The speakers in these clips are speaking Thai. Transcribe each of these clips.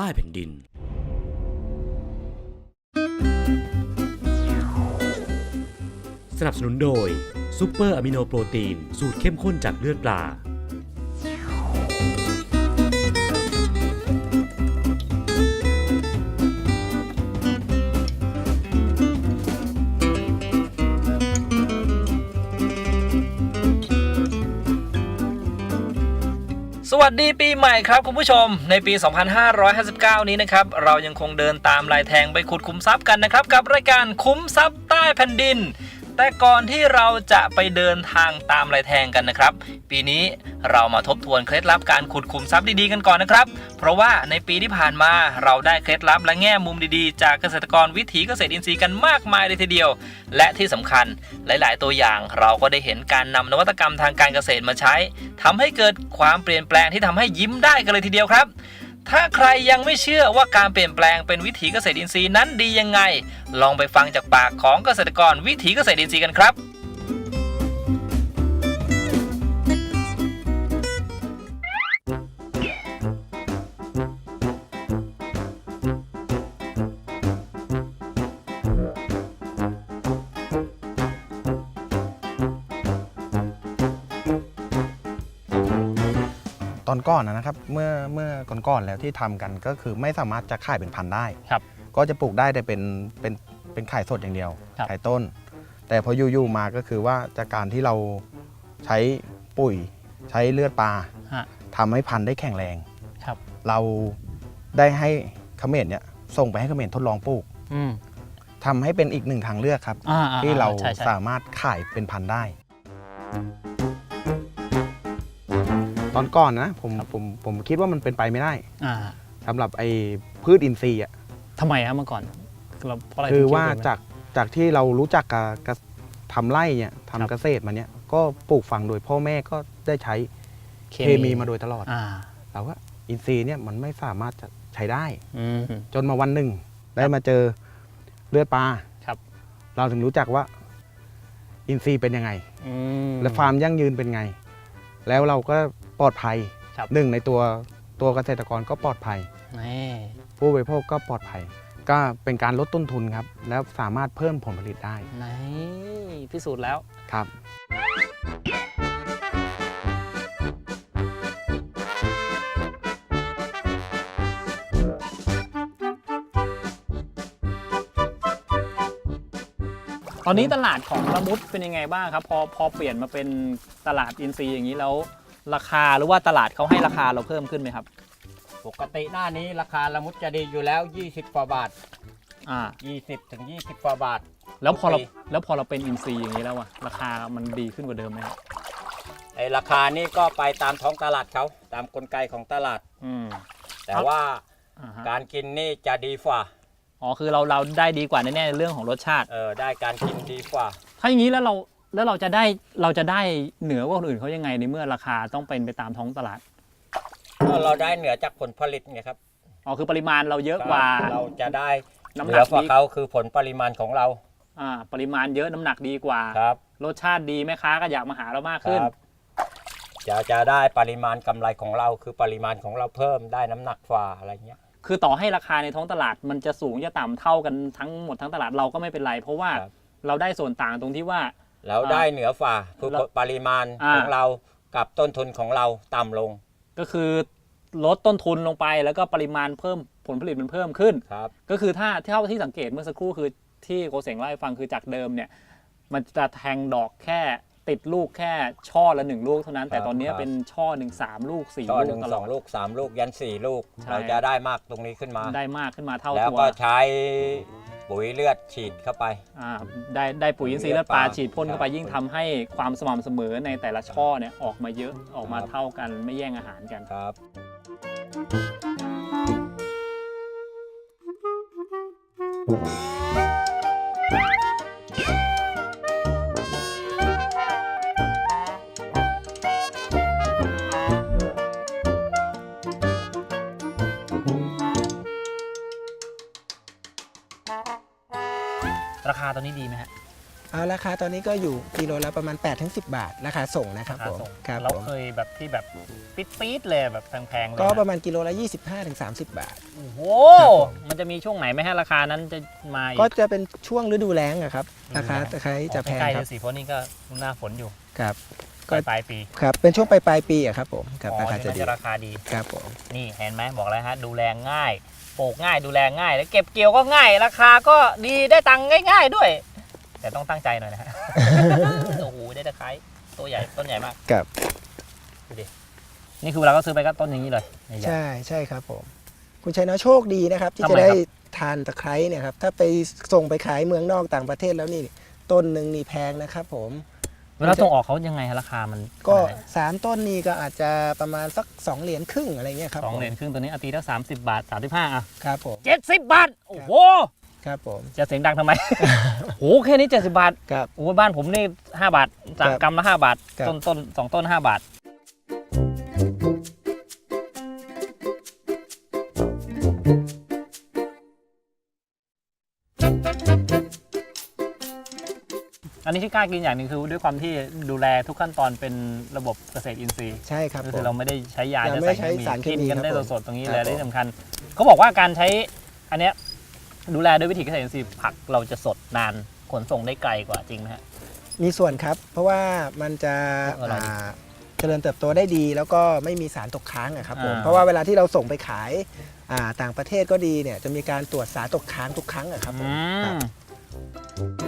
ใต้แผ่นดิน สนับสนุนโดยซูเปอร์อะมิโนโปรตีน สูตรเข้มข้นจากเลือดปลา วัสดีปีใหม่ครับคุณผู้ชม ในปี 2559 นี้นะครับ เรายังคงเดินตามลายแทงไปขุดคุ้มทรัพย์กันนะครับ กับรายการคุ้มทรัพย์ใต้แผ่นดิน แต่ก่อนที่เราจะไปเดินทางตามลายแทงกันนะครับ ปีนี้เรามาทบทวนเคล็ดลับการขุดคุมทรัพย์ดีๆกันก่อนนะครับ เพราะว่าในปีที่ผ่านมาเราได้เคล็ดลับและแง่มุมดีๆ จากเกษตรกรวิถีเกษตรอินทรีย์กันมากมายเลยทีเดียว และที่สำคัญหลาย ๆ ตัวอย่างเราก็ได้เห็นการนำนวัตกรรมทางการเกษตรมาใช้ทำให้เกิดความเปลี่ยนแปลงที่ทำให้ยิ้มได้กันเลยทีเดียวครับ ถ้าใครยังไม่เชื่อว่าการเปลี่ยนแปลงเป็นวิถีเกษตรอินทรีย์นั้นดียังไง ลองไปฟังจากปากของเกษตรกรวิถีเกษตรอินทรีย์กันครับ ตอนก่อนนะนะครับ เมื่อเมื่อก่อนๆแล้วที่ทำกันก็คือไม่สามารถจะขายเป็นพันธุ์ได้ครับ ก็จะปลูกได้แต่เป็นเป็นเป็นขายสดอย่างเดียวครับขายต้น แต่พออยู่ๆมาก็คือว่าจากการที่เราใช้ปุ๋ย ใช้เลือดปลาฮะทำให้พันธุ์ได้แข็งแรงครับ เราได้ให้เขมรเนี่ยส่งไปให้เขมรทดลองปลูกอืมทำให้เป็นอีกหนึ่งทางเลือกครับอ่าที่เราใช่ใช่สามารถขายเป็นพันธุ์ได้ต อนก่อนนะผมผมผมคิดว่ามันเป็นไปไม่ได้อ่าสำหรับไอ้พืชอินทรีย์อะทำไมครับเมื่อก่อนเราเพราะอะไรคือถึงดว่าเป็นไปจากจากที่เรารู้จักกับกับทำไร่เนี่ยครับทำเกษตรมาเนี่ยก็ปลูกฝังโดยพ่อแม่ก็ได้ใช้เคมีมาโดยตลอด อ่าเราก็อินทรีย์เนี่ยมันไม่สามารถจะใช้ได้ อืม จนมาวันหนึ่ง ได้มาเจอเลือดปลาครับ เราถึงรู้จักว่า อินทรีย์เป็นยังไง อืมและฟาร์มยั่งยืนเป็นไง แล้วเราก็ ปลอดภัยครับ หนึ่งในตัวตัวเกษตรกรก็ปลอดภัยนี่ผู้บริโภคก็ปลอดภัย ก็เป็นการลดต้นทุนครับ แล้วสามารถเพิ่มผลผลิตได้ไหนพิสูจน์แล้ว ครับ ตอนนี้ตลาดของละมุดเป็นยังไงบ้างครับ พอพอเปลี่ยนมาเป็นตลาดอินทรีย์อย่างนี้แล้ว ราคาหรือว่าตลาดเขาให้ราคาเราเพิ่มขึ้นไหมครับ ปกติหน้านี้ราคาละมุดจะดีอยู่แล้ว 20กว่าบาท อ่า 20ถึง20กว่าบาท แล้วพอเราโอเค แล้วพอเราเป็นอินทรีย์อย่างนี้แล้วอะราคามันดีขึ้นกว่าเดิมไหมครับไอราคานี้ก็ไปตามท้องตลาดเขาตามกลไกของตลาด อืมแต่ว่าอ่าฮะการกินนี่จะดีกว่าอ๋อคือเราเราได้ดีกว่าแน่ๆในเรื่องของรสชาติ เออได้การกินดีกว่า ถ้าอย่างนี้แล้วเรา แล้วเราจะได้เราจะได้เหนือกว่าคนอื่นเขายังไงในเมื่อราคาต้องเป็นไปตามท้องตลาดก็เราได้เหนือจากผลผลิตไงครับอ๋อคือปริมาณเราเยอะกว่า เราจะได้น้ำเหหนืนัอกกว่าดีเขาคือผลปริมาณของเรา อ่าปริมาณเยอะน้ำหนักดีกว่า ครับรสชาติดีแม่ค้าก็อยากมาหาเรามากคขึ้นรับจะจะได้ปริมาณกำไรของเรา คือปริมาณของเราเพิ่มได้น้ำหนักฝ่าอะไรเงี้ย คือต่อให้ราคาในท้องตลาดมันจะสูงจะต่ำเท่ากันทั้งหมดทั้งตลาดเราก็ไม่เป็นไร เพราะว่าครับ เราได้ส่วนต่างตรงที่ว่า แล้วได้เหนือฝ่าคือเราปริมาณอ่าของเรากับต้นทุนของเราต่ำลง ก็คือลดต้นทุนลงไปแล้วก็ปริมาณเพิ่มผลผลิตมันเพิ่มขึ้นครับก็คือถ้าเท่าที่สังเกตเมื่อสักครู่คือที่โกเสงเล่าให้ฟังคือจากเดิมเนี่ยมันจะแทงดอกแค่ติดลูกแค่ช่อละหนึ่งลูกเท่านั้น แต่ครับตอนนี้ครับเป็นช่อหนึ่งสามลูกสี่ช่อลูหกนึ่งตสลอองดลูกสามลูกยันสี่ลูกใช่เราจะได้มากตรงนี้ขึ้นมา ได้มากขึ้นมาเท่าแล้วตัวก็ใช้ ปุ๋ยเลือดฉีดเข้าไป อ่าได้ได้ปุ๋ยอินทรีย์เลือดปลาเลือดปลาฉีดพ่นเข้าไปครับยิ่งทำให้ความสม่ำเสมอในแต่ละช่อเนี่ยออกมาเยอะออกมาครับเท่ากันไม่แย่งอาหารกัน ครับรา นี้ดีไหมฮะเอาราคาตอนนี้ก็อยู่กิโลละประมาณ8-10บาท ราคาส่งนะครับผมครับเราผมเคยแบบที่แบบปิดปี๊ดๆเลยแบบแพงๆเลยก็นะประมาณกิโลละ 25-30 บาท โอ้โหครับผมมันจะมีช่วงไหนไหมฮะราคานั้นจะมาอีก ก็จะเป็นช่วงฤดูแล้งอะครับราคาฤดูแล้งตะไคร้จะแพงใกล้ๆคเลรับยสิเพราะนี่ก็หน้าฝนอยู่ครับปลายปลายปีครับเป็นช่วงปลายปลายๆปีอะครับผมครับอ๋อราคานี่จะมันดีจะราคาดี ครับผมนี่เห็นไหมบอกแล้วฮะดูแลง่าย ปลูกง่ายดูแลง่าย แล้วเก็บเกี่ยวก็ง่าย ราคาก็ดีได้ตังค์ง่าย ๆด้วย แต่ต้องตั้งใจหน่อยนะฮะ โอ้โหได้ตะไคร้ตัวใหญ่ต้นใหญ่มากครับ ดูดินี่คือเวลาก็ซื้อไปก็ต้นอย่างนี้เลยใหญ่ๆใช่ใช่ครับผม คุณชัยน้อยโชคดีนะครับ ที่ทำไมจะได้ครับทานตะไคร้เนี่ยครับ ถ้าไปส่งไปขายเมืองนอกต่างประเทศแล้วนี่ ต้นหนึ่งนี่แพงนะครับผม เวลาส่งออกเขายังไงฮะราคามันก็เท่าไหร่สามต้นนี่ก็อาจจะประมาณสักสองเหรียญครึ่งอะไรเงี้ยครับสองผมเหรียญครึ่งตัวนี้อาตีละสามสิบบาทสามสิบห้าอะครับผมเจ็ดสิบบาท โอ้โห ครับผม จะเสียงดังทำไม โอ้โหแค่นี้เจ็ดสิบบาท ครับ โอ้โหบ้านผมนี่ห้าบาทสามครับกรัมละห้าบาท ครับ ต้นต้นสองต้นห้าบาท อันนี้ที่กล้ากินอย่างหนึ่งคือด้วยความที่ดูแลทุกขั้นตอนเป็นระบบเกษตรอินทรีย์ใช่ครับก็ผคือมเราไม่ได้ใช้ยาเราจะไม่ใส่ใช้สารเคมีกินกันได้ครับผมสดๆตรงนี้ครับเลยและผมที่สำคัญเขาบอกว่าการใช้อันเนี้ยดูแลด้วยวิธีเกษตรอินทรีย์ผักเราจะสดนานขนส่งได้ไกลกว่าจริงไหมฮะ มีส่วนครับ เพราะว่ามันจะเพราะอะไรอ่าเจริญเติบโตได้ดี แล้วก็ไม่มีสารตกค้างอะครับผมอ่า เพราะว่าเวลาที่เราส่งไปขายอ่าต่างประเทศก็ดีเนี่ยจะมีการตรวจสารตกค้างทุกครั้งอะครับผมอืครับม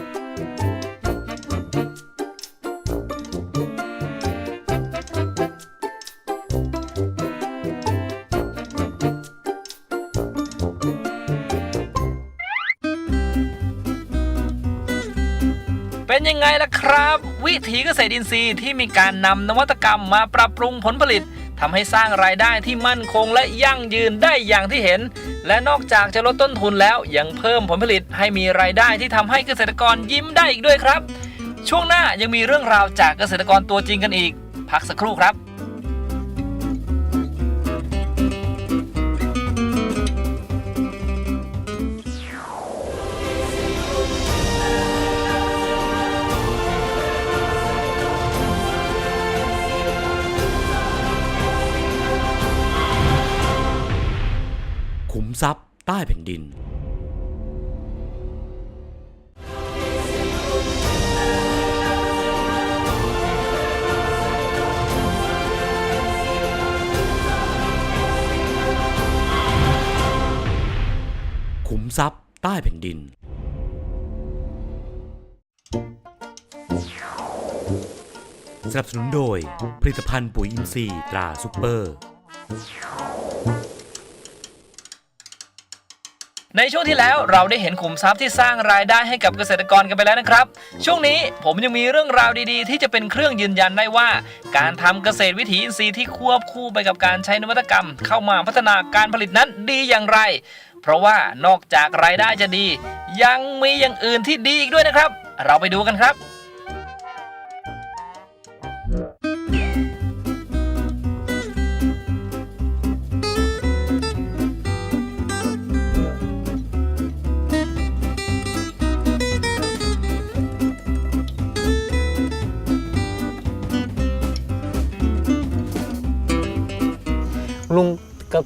เป็นยังไงล่ะครับ วิถีเกษตรอินทรีย์ที่มีการนำนวัตกรรมมาปรับปรุงผลผลิตทำให้สร้างรายได้ที่มั่นคงและยั่งยืนได้อย่างที่เห็น และนอกจากจะลดต้นทุนแล้วยังเพิ่มผลผลิตให้มีรายได้ที่ทำให้เกษตรกรยิ้มได้อีกด้วยครับ ช่วงหน้ายังมีเรื่องราวจากเกษตรกรตัวจริงกันอีก พักสักครู่ครับ ทรัพย์ใต้แผ่นดินขุมทรัพย์ใต้แผ่นดิน สนับสนุนโดยผลิตภัณฑ์ปุ๋ยอินทรีย์ตราซุปเปอร์ ในช่วงที่แล้วเราได้เห็นขุมทรัพย์ที่สร้างรายได้ให้กับเกษตรกรกันไปแล้วนะครับ ช่วงนี้ผมยังมีเรื่องราวดีๆ ที่จะเป็นเครื่องยืนยันได้ว่า การทำเกษตรวิถีอินทรีย์ที่ควบคู่ไปกับการใช้นวัตกรรม เข้ามาพัฒนาการผลิตนั้นดีอย่างไร เพราะว่านอกจากรายได้จะดี ยังมีอย่างอื่นที่ดีอีกด้วยนะครับ เราไปดูกันครับ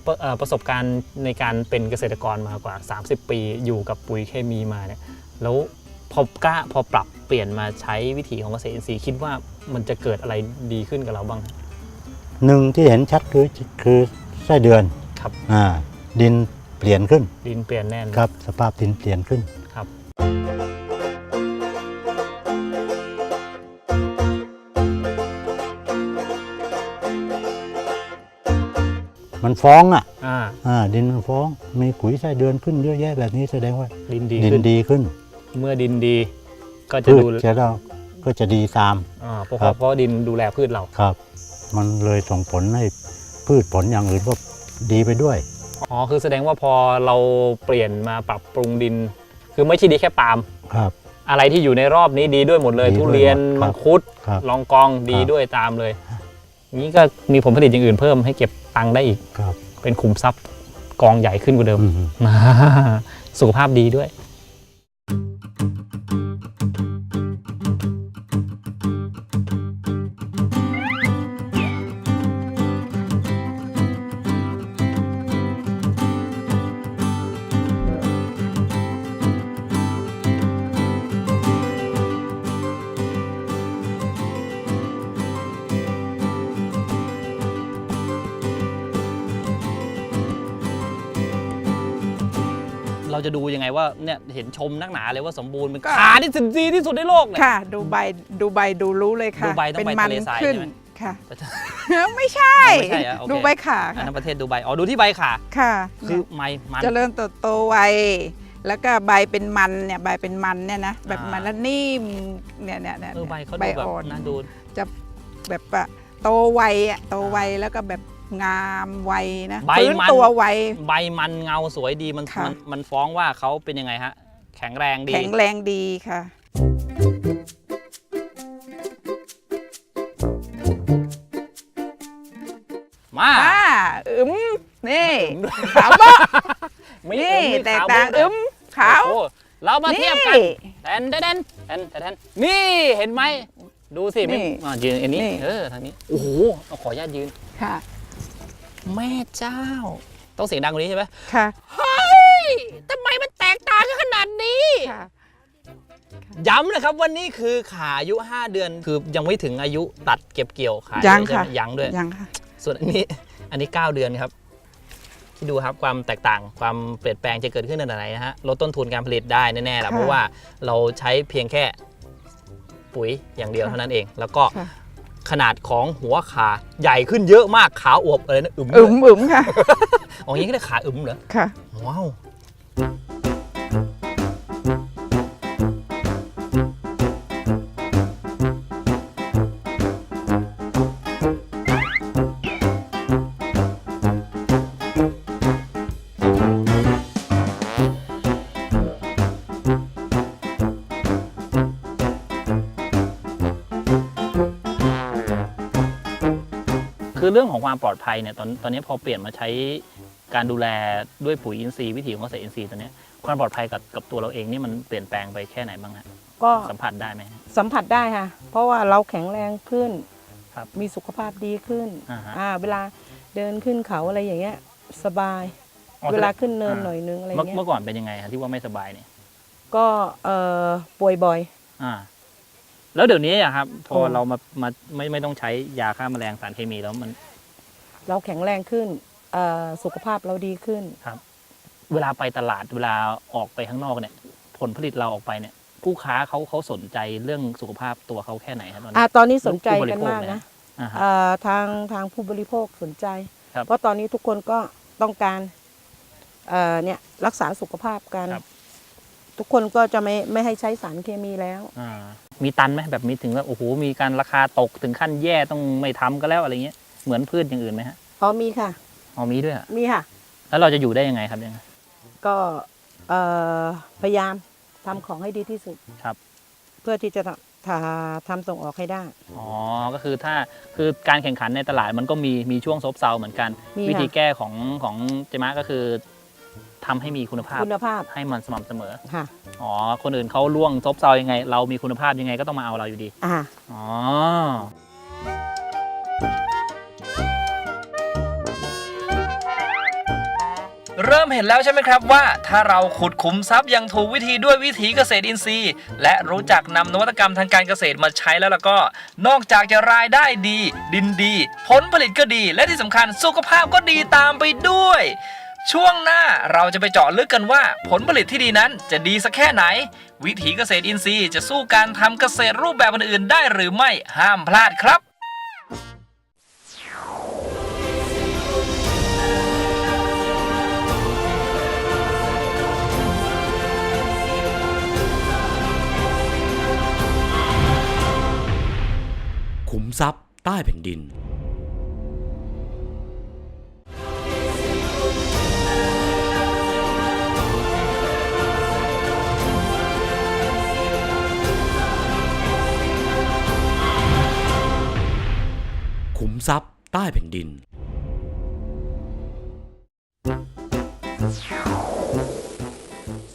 ก็เอ่อประสบการณ์ในการเป็นเกษตรกรมากว่า 30 ปีอยู่กับปุ๋ยเคมีมาเนี่ยแล้วพอกล้าพอปรับเปลี่ยนมาใช้วิถีของเกษตรอินทรีย์คิดว่ามันจะเกิดอะไรดีขึ้นกับเราบ้าง หนึ่งที่เห็นชัดคือคือไส้เดือนครับอ่าดินเปลี่ยนขึ้น ดินเปลี่ยนแน่น ครับ สภาพดินเปลี่ยนขึ้น มันมันฟ้องอะอ่าอ่าดินมันฟ้องมีขุยไส้เดือนขึ้นเยอะแยะแบบนี้แสดงว่าดินดีดินขึ้นดีขึ้น เมื่อดินดี ก็จะพืชดูจะเราก็จะดีตาม อ่าเพราะครับ เพราะดินดูแลพืชเราครับ มันเลยส่งผลให้พืชผลอย่างอื่นก็ดีไปด้วย อ๋อคือแสดงว่าพอเราเปลี่ยนมาปรับปรุงดิน คือไม่ใช่ดีแค่ปาล์มครับ อะไรที่อยู่ในรอบนี้ดีด้วยหมดเลย ดีด้วยทุเรียนหมดครับมังคุดครับลองกองดีครับ ด้วยตามเลยนี้ก็มีผลผลิตอย่างอื่นเพิ่มให้เก็บ ตังค์ได้อีก ครับ เป็นขุมทรัพย์กองใหญ่ขึ้นกว่าเดิม อืม สุขภาพดีด้วย นี่ยเห็นชมนักหนาเลยว่าสมบูรณ์เป็นก็ขาที่สุดดีที่สุดในโลกเนี่ยค่ะดูใบดูใบดูรู้เลยค่ะดูใบต้องเป็นไปมัทะเลทรายขึ้นใช่ไหม ค่ะแต่ถ้าไม่ใช่ไม่ใช่เหรอโอเค ดูใบขาอันค่ะนั้นประเทศดูใบอ๋อดูที่ใบขาค่ะคือไม้มัน เจริญเติบโตไวแล้วก็ใบเป็นมันเนี่ยใบเป็นมันเนี่ยนะแบบอ่ามัมันแล้วนิ่มเนี่ยเนี่ยเนี่ยเออใบเขาใบดูแบบอ่อนน่าดูแบบว่าโตไวอะโตไวแล้วก็แบบงามไวนะใบฟื้นมัน ตัวไว ใบมันเงาสวยดีมันค่ะ มันมันฟ้องว่าเขาเป็นยังไงฮะ แข็งแรงดี แข็งแรงดีค่ะ มาอ่าอึมนี่อึมด้วยขาวโบ๊ะมีนี่อึมมีแตกขวต่างด้วยอึมขาว โอ้โหเรามาเทียบกัน แทนแทนแทนแทนแทนนี่เห็นไหม ดูสินี่ไม่อ่ายืนอันนี้ นี่ เออ ทางนี้ โอ้โหเอาขออนุญาตยืน ค่ะ แม่เจ้า ต้องเสียงดังกว่านี้ใช่ไหมค่ะ เฮ้ยทำไมมันแต ย้ำนะครับวันนี้คือขาอายุ 5 เดือนคือยังไม่ถึงอายุตัดเก็บเกี่ยวขายยังใช่ไหมค่ะ ยังด้วย ยังค่ะ ส่วนอันนี้อันนี้ 9 เดือนครับที่ดูครับความแตกต่างความเปลี่ยนแปลงจะเกิดขึ้นในไหนนะฮะลดต้นทุนการผลิตได้แน่ๆแหละค่ะเพราะว่าเราใช้เพียงแค่ปุ๋ยอย่างเดียวค่ะ เท่านั้นเอง แล้วก็ค่ะขนาดของหัวขาใหญ่ขึ้นเยอะมากขาอวบอะไรนะอึมอึมอึมค่ะ อ๋ออย่างนี้ก็เรียกขาอึมเหรอค่ะ ว้าว เรื่องของความปลอดภัยเนี่ยตอนตอนนี้พอเปลี่ยนมาใช้การดูแลด้วยปุ๋ยอินทรีย์วิถีของเกษตรอินทรีย์ตัวเนี้ยความปลอดภัยกับกับตัวเราเองนี่มันเปลี่ยนแปลงไปแค่ไหนบ้างฮะก็สัมผัสได้ไหมฮะ สัมผัสได้ค่ะ เพราะว่าเราแข็งแรงขึ้น ครับมีสุขภาพดีขึ้นอ่าฮะอ่าเวลาเดินขึ้นเขาอะไรอย่างเงี้ย สบาย อ๋อเวลาขึ้นเนินอ่าหน่อยนึงอะไรเมื่อเงี้ย เมื่อก่อนเป็นยังไงฮะที่ว่าไม่สบายเนี่ยก็เอ่อป่วยบ่อย อ่า แล้วเดี๋ยวนี้อะครับ พอโอ้เรามามาไม่ไม่ต้องใช้ยาฆ่าแมลงสารเคมีแล้วมัน เราแข็งแรงขึ้นเอ่อสุขภาพเราดีขึ้น เวลาไปตลาดเวลาออกไปข้างนอกเนี่ย ผลผลิตเราออกไปเนี่ย ผู้ค้าเขาเขาสนใจเรื่องสุขภาพตัวเขาแค่ไหนครับตอนนี้ อ่าตอนนี้สนใจผู้บริกันโภคมากเนี่ยนะอ่าฮะอ่าทางทางผู้บริโภคสนใจ ครับเพราะตอนนี้ทุกคนก็ต้องการเอ่อเนี่ยรักษาสุขภาพกัน ครับ ทุกคนก็จะไม่ไม่ให้ใช้สารเคมีแล้ว อ่ามีตันไหมแบบมีถึงว่าโอ้โหมีการราคาตกถึงขั้นแย่ต้องไม่ทำก็แล้วอะไรเงี้ยเหมือนพืชอย่างอื่นไหมฮะพอมีค่ะ อ๋อมีด้วยเหรอมีค่ะ แล้วเราจะอยู่ได้ยังไงครับยังไงก็เอ่อพยายามทำของให้ดีที่สุดครับ เพื่อที่จะทำทำทำส่งออกให้ได้ อ๋อ ก็คือถ้าคือการแข่งขันในตลาดมันก็มีมีช่วงซบเซาเหมือนกัน มีค่ะ วิธีแก้ของของเจมะก็คือ ทำให้มีคุณภาพคุณภาพให้มันสม่ำเสมอ ค่ะ อ๋อ คนอื่นเขาล่วงซบเซายังไง เรามีคุณภาพยังไงก็ต้องมาเอาเราอยู่ดี อ่า อ๋อ เริ่มเห็นแล้วใช่ไหมครับว่า ถ้าเราขุดขุมทรัพย์อย่างถูกวิธีด้วยวิถีเกษตรอินทรีย์ และรู้จักนำนวัตกรรมทางการเกษตรมาใช้แล้วแล้วก็ นอกจากจะรายได้ดี ดินดี ผลผลิตก็ดี และที่สำคัญสุขภาพก็ดีตามไปด้วย ช่วงหน้าเราจะไปเจาะลึกกันว่า ผลผลิตที่ดีนั้นจะดีสักแค่ไหน วิถีเกษตรอินทรีย์จะสู้การทำเกษตรรูปแบบอื่นๆได้หรือไม่ห้ามพลาดครับขุมทรัพย์ใต้แผ่นดิน ขุมทรัพย์ใต้แผ่นดิน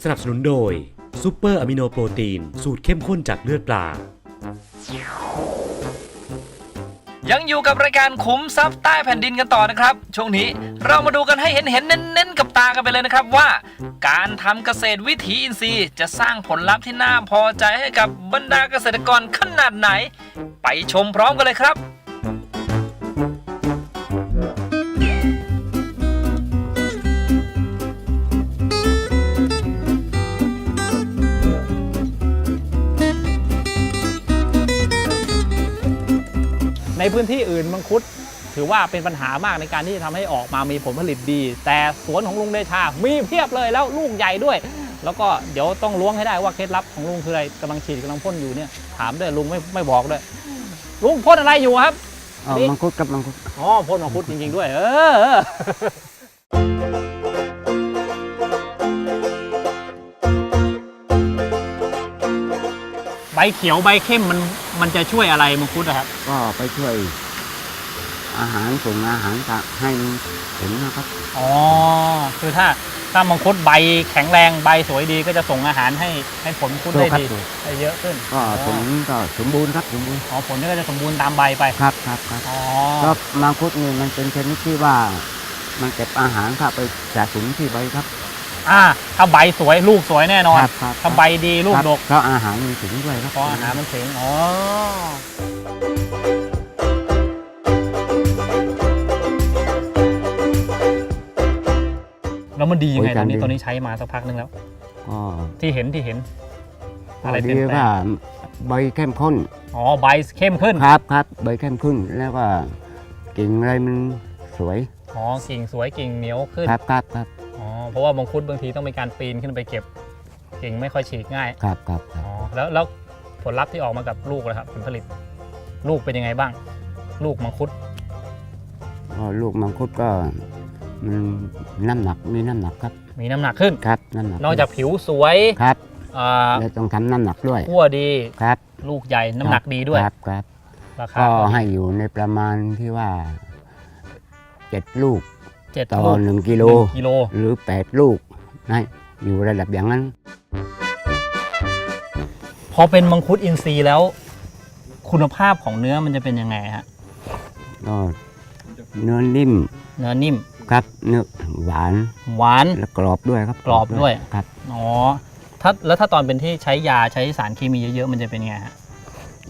สนับสนุนโดยซูเปอร์อะมิโนโปรตีน สูตรเข้มข้นจากเลือดปลา ยังอยู่กับรายการขุมทรัพย์ใต้แผ่นดินกันต่อนะครับ ช่วงนี้เรามาดูกันให้เห็นเห็นเน้นๆกับตากันไปเลยนะครับว่า การทำเกษตรวิถีอินทรีย์ จะสร้างผลลัพธ์ที่น่าพอใจให้กับบรรดาเกษตรกรขนาดไหน ไปชมพร้อมกันเลยครับ ในพื้นที่อื่นมังคุดถือว่าเป็นปัญหามากในการที่จะทำให้ออกมามีผลผลิตดี แต่สวนของลุงเดชา มีเพียบเลยแล้วลูกใหญ่ด้วย แล้วก็เดี๋ยวต้องล้วงให้ได้ว่าเคล็ดลับของลุงคืออะไรกำลังฉีดกำลังพ่นอยู่เนี่ยถามด้วยลุงไม่ไม่บอกด้วย ลุงพ่นอะไรอยู่ครับอ๋อนี่มังคุดกับมังคุดอ๋อพ่นมังคุดจริงๆด้วย เออ บเขียวใบเข้มมันมันจะช่วยอะไรมังคุดอะครับ ก็ไปช่วย อาหารส่งอาหารตะให้ผลนะครับ อ๋อ คือถ้าถ้ามังคุดใบแข็งแรงใบสวยดีก็จะส่งอาหารให้ให้ผลมังคุดได้ดีถูกได้เยอะขึ้นก็ผลก็สมบูรณ์ครับสมบูรณ์อ๋อผลก็จะสมบูรณ์ตามใบไป ครับครับครับอ๋อ ก็มังคุดนี่มันเป็นชนิดที่ว่า มันเก็บอาหารครับไปสะสมที่ใบครับ อ่าถ้าใบสวยลูกสวยแน่นอนครับครับถ้าใบดีลูกครับดกเพราะอาหารมีถึงด้วยครับเพราะอาหารมันถึงอ๋อแล้วมันดียังไงตอนนี้ตอนนี้ใช้มาสักพักนึงแล้วก็ที่เห็นที่เห็นก็อะไรเปดีลี่ยนแปลว่างใบเข้มข้นอ๋อใบเข้มขึ้นครับครับใบเข้มข้นแล้วก็กิ่งอะไรมันสวยอ๋อกิ่งสวยกิ่งเหนียวขึ้นครับครับครับอ๋อ เพราะว่ามังคุดบางทีต้องมีการปีนขึ้นไปเก็บกิ่งไม่ค่อยฉีกง่ายครับครับครัอ๋บอแล้วแล้วผลลัพธ์ที่ออกมากับลูกนะครับผลผลิต ลูกเป็นยังไงบ้าง ลูกมังคุดก็ลูกมังคุดก็มันน้ำหนักมีน้ำหนักครับ มีน้ำหนักขึ้น ครับน้ำหนักนอกจากผิวสวยครับอ่าแล้วต้องทำน้ำหนักด้วยขั้วดีครับ ลูกใหญ่น้ำหนักดีด้วยครับครับราคาก็ก็ให้อยู่ในประมาณที่ว่าเจ็ดลูก เจ็ดต่อลูกหนึ่งกิโล หนึ่งกิโล หรือแปดลูกนะอยู่ระดับอย่างนั้น พอเป็นมังคุดอินทรีย์แล้ว คุณภาพของเนื้อมันจะเป็นยังไงฮะ ก็เนื้อนิ่มเนื้อนิ่ม ครับเนื้อหวานหวาน และกรอบด้วยครับกรอบด้วย ครับ อ๋อ ถ้าแล้วถ้าตอนเป็นที่ใช้ยาใช้สารเคมีเยอะๆ มันจะเป็นไงฮะ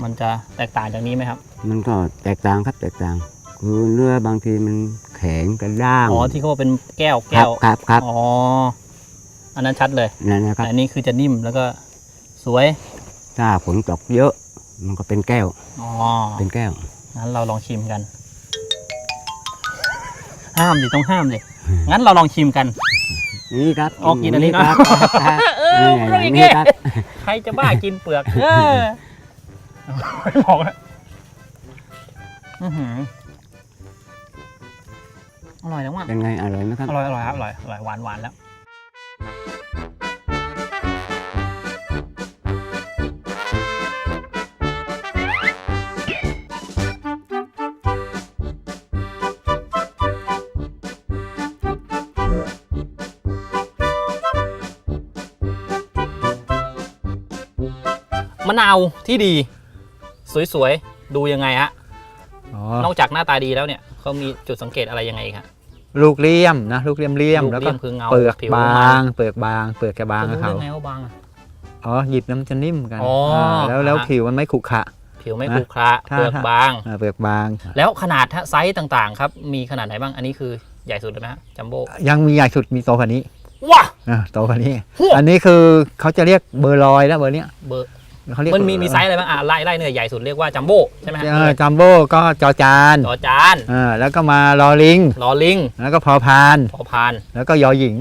มันจะแตกต่างจากนี้ไหมครับ มันก็แตกต่างครับแตกต่าง คือเนื้อบางทีมัน แข็งกระด้างอ๋อที่เขาว่าเป็นแก้วคแก้รับวครับครับอ๋ออันนั้นชัดเลยนั่นนะครับแต่อันนี้คือจะนิ่มแล้วก็สวยถ้าฝนตกเยอะ มันก็เป็นแก้วอ๋อเป็นแก้ว งั้นเราลองชิมกัน ห้ามดิต้องห้ามดิงั้นเราลองชิมกัน นี่ครับอ๋อกินอันนี้เนอะครับครับเออนี่มันต้องอย่างงี้ นี่ครับใครจะบ้ากินเปลือก เออไม่บอกแล้วอื้อหือ อร่อยแล้วว่ะเป็นไงอร่อยไหมครับอร่อยอร่อยครับอร่อยอร่อยหวานหวานแล้วมะนาวที่ดี สวยๆ ดูยังไงฮะ นอกจากหน้าตาดีแล้วเนี่ย เขามีจุดสังเกตอะไรยังไงอีกฮะลูกเลี่ยมนะลูกเลี่ยมเลี่ยมลูกแล้วเลี่ก็ยมคือเงาเปลือกผิวบามันงเปลือกบาง เปลือกจะบางจะกับรู้เขาได้ไงว่าบางอะ อ๋อหยิบแล้วมันจะนิ่มกันอ๋ออ่าแล้วแล้วอ่าผิวมันไม่ขรุขระ ผิวไม่นะขรุขระถ้า เปลือกถ้าบาง อ่าเปลือกบาง แล้วขนาดฮะไซส์ต่างๆ ครับ มีขนาดไหนบ้าง อันนี้คือใหญ่สุดเลยไหมฮะจัมโบ้ยังมีใหญ่สุดมีโตกว่านี้ว้า อ่าโตกว่านี้พวกอันนี้คือเขาจะเรียกเบอร์ลอยแล้วเบอร์เนี้ยเบอร์ เขาเรียกมันมีมีไซส์อะไรบ้างอะไล่ไล่เนี่ยใหญ่สุดเรียกว่าจัมโบ้ใช่ไหมฮะเออจัมโบ้ก็จอจานจอจานอ่าแล้วก็มาลอลิง ลอลิง แล้วก็พอพาน พอพาน แล้วก็ยอหญิง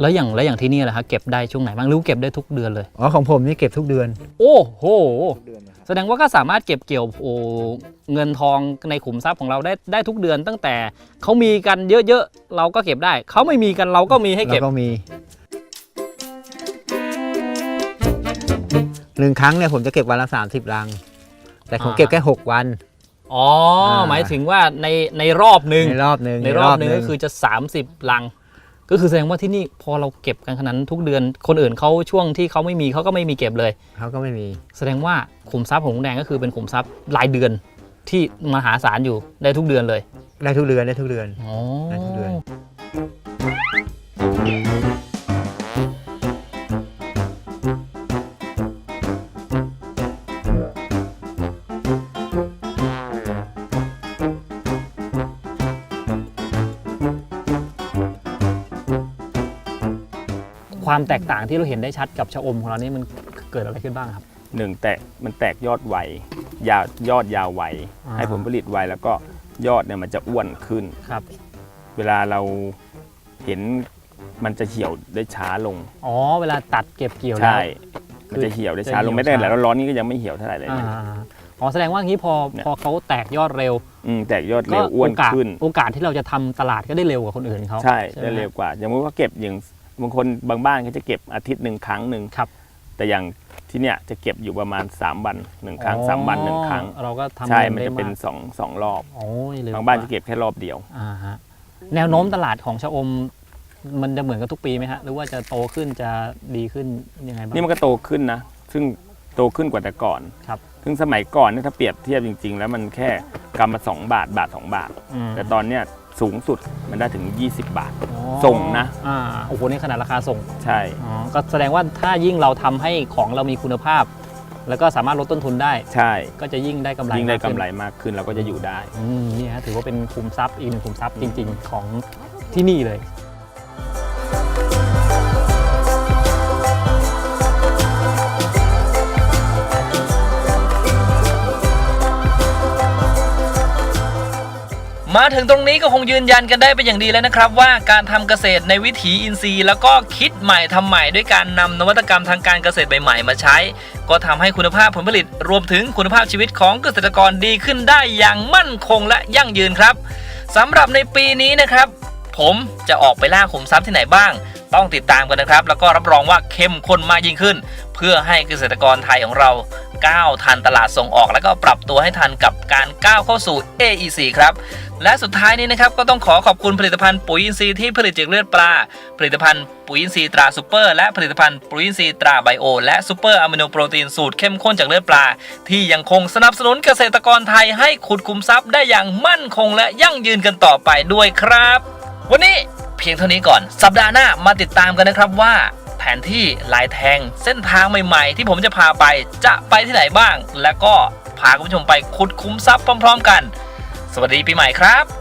แล้วอย่างแล้วอย่างที่นี่แหละครับเก็บได้ช่วงไหนบ้างหรู้เก็บได้ทุกเดือนเลย อ๋อของผมนี่เก็บทุกเดือน โอ้โห แสดงว่าก็สามารถเก็บเกี่ยวโอ้เงินทองในขุมทรัพย์ของเราได้ได้ทุกเดือน ตั้งแต่เขามีกันเยอะๆเราก็เก็บได้ เขาไม่มีกันเราก็มีให้แล้เก็บวก็มีหนึ่งครั้งเนี่ยผมจะเก็บวันละ 30 ลัง แต่ผมอ่าเก็บแค่6วัน อ๋ออ่าหมายถึงว่าในในรอบหนึ่งในรอบหนึ่งในรอบหนึงก็คือจะ 30 ลัง ก็คือแสดงว่าที่นี่พอเราเก็บกันขนาดนั้นทุกเดือนคนอื่นเขาช่วงที่เขาไม่มีเขาก็ไม่มีเก็บเลย เขาก็ไม่มี แสดงว่าขุมทรัพย์ของลุงแดงก็คือเป็นขุมทรัพย์รายเดือนที่มหาศาลอยู่ได้ทุกเดือนเลย ได้ทุกเดือนได้ทุกเดือนอ๋อได้ทุกเดือน ความแตกต่างที่เราเห็นได้ชัดกับชะอมของเรานี่มันเกิดอะไรขึ้นบ้างครับ หนึ่งแตกมันแตกยอดไวยาวยอดยาวไวอ่า ให้ผลผลิตไวแล้วก็ยอดเนี่ยมันจะอ้วนขึ้น ครับ เวลาเราเห็นมันจะเหี่ยวได้ช้าลงอ๋อ เวลาตัดเก็บเกี่ยวแล้ว ใช่มันจะเหี่ยวได้ช้าลงจะเหี่ยวไม่ได้ช้าแล้วร้อนๆนี่ก็ยังไม่เหี่ยวเท่าไหร่เลยอ่าเนี่ยอ๋อแสดงว่างี้พอเนี่ย พอเขาแตกยอดเร็วอืมแตกยอดก็เร็วอ้วนโอกาสขึ้น โอกาสที่เราจะทำตลาดก็ได้เร็วกว่าคนอื่นเขาใช่หมได้เร็วกว่าอย่างว่าเก็บอย่าง บางคนบางบ้านเขาจะเก็บอาทิตย์หนึ่งครั้งหนึ่งครับ แต่อย่างที่เนี่ยจะเก็บอยู่ประมาณ 3 วันหนึ่งครั้งสามวันหนึ่งครั้งอ๋อเราก็ทำใช่เงิมันจะเป็นได้ากสองสองรอบโอ้ยเร็วบางบ้านกว่จะเก็บแค่รอบเดียวอ่าฮะแนวโน้มตลาดของชะอมมันจะเหมือนกับทุกปีไหมฮะ หรือว่าจะโตขึ้นจะดีขึ้นยังไงบ้างนี่มันก็โตขึ้นนะ ซึ่งโตขึ้นกว่าแต่ก่อนครับซึ่งสมัยก่อนเนี่ยถ้าเปรียบเทียบจริง ๆ แล้วมันแค่กำมาสองบาทบาท2บาทอืมแต่ตอนเนี้ย สูงสุดมันได้ถึง 20 บาทอ๋อส่งนะ อ่าโอ้โหนี่ขนาดราคาส่งใช่ อ๋อก็แสดงว่าถ้ายิ่งเราทำให้ของเรามีคุณภาพ แล้วก็สามารถลดต้นทุนได้ ใช่ก็จะยิ่งได้กำไรยิ่งได้มากขึ้นกำไรมากขึ้นเราก็จะอยู่ได้ อืมนี่ฮะถือว่าเป็นคุมทรัพย์อีกหนึ่งคุมทรัพย์จริง ๆ ของที่นี่เลย มาถึงตรงนี้ก็คงยืนยันกันได้เป็นอย่างดีแล้วนะครับว่าการทำเกษตรในวิถีอินทรีย์ แล้วก็คิดใหม่ทำใหม่ด้วยการนำนวัตกรรมทางการเกษตรใหม่ๆมาใช้ ก็ทำให้คุณภาพผลผลิตรวมถึงคุณภาพชีวิตของเกษตรกรดีขึ้นได้อย่างมั่นคงและยั่งยืนครับสำหรับในปีนี้นะครับ ผมจะออกไปล่าขุมทรัพย์ที่ไหนบ้าง ต้องติดตามกันนะครับ แล้วก็รับรองว่าเข้มข้นมากยิ่งขึ้น เพื่อให้เกษตรกรไทยของเรา ก้าวทันตลาดส่งออก แล้วก็ปรับตัวให้ทันกับการก้าวเข้าสู่ AEC ครับและสุดท้ายนี้นะครับก็ต้องขอขอบคุณผลิตภัณฑ์ปุ๋ยอินทรีย์ที่ผลิตจากเลือดปลา ผลิตภัณฑ์ปุ๋ยอินทรีย์ตราซูเปอร์และผลิตภัณฑ์ปุ๋ยอินทรีย์ตราไบโอและซูเปอร์อะมิโนโปรตีนสูตรเข้มข้นจากเลือดปลา ที่ยังคงสนับสนุนเกษตรกรไทยให้ขุดคุมทรัพย์ได้อย่างมั่นคงและยั่งยืนกันต่อไปด้วยครับ วันนี้เพียงเท่านี้ก่อน สัปดาห์หน้ามาติดตามกันนะครับว่า แผนที่ลายแทงเส้นทางใหม่ ๆ ที่ผมจะพาไปจะไปที่ไหนบ้าง แล้วก็พาคุณผู้ชมไปขุดคุ้มทรัพย์พร้อม ๆ กัน สวัสดีปีใหม่ครับ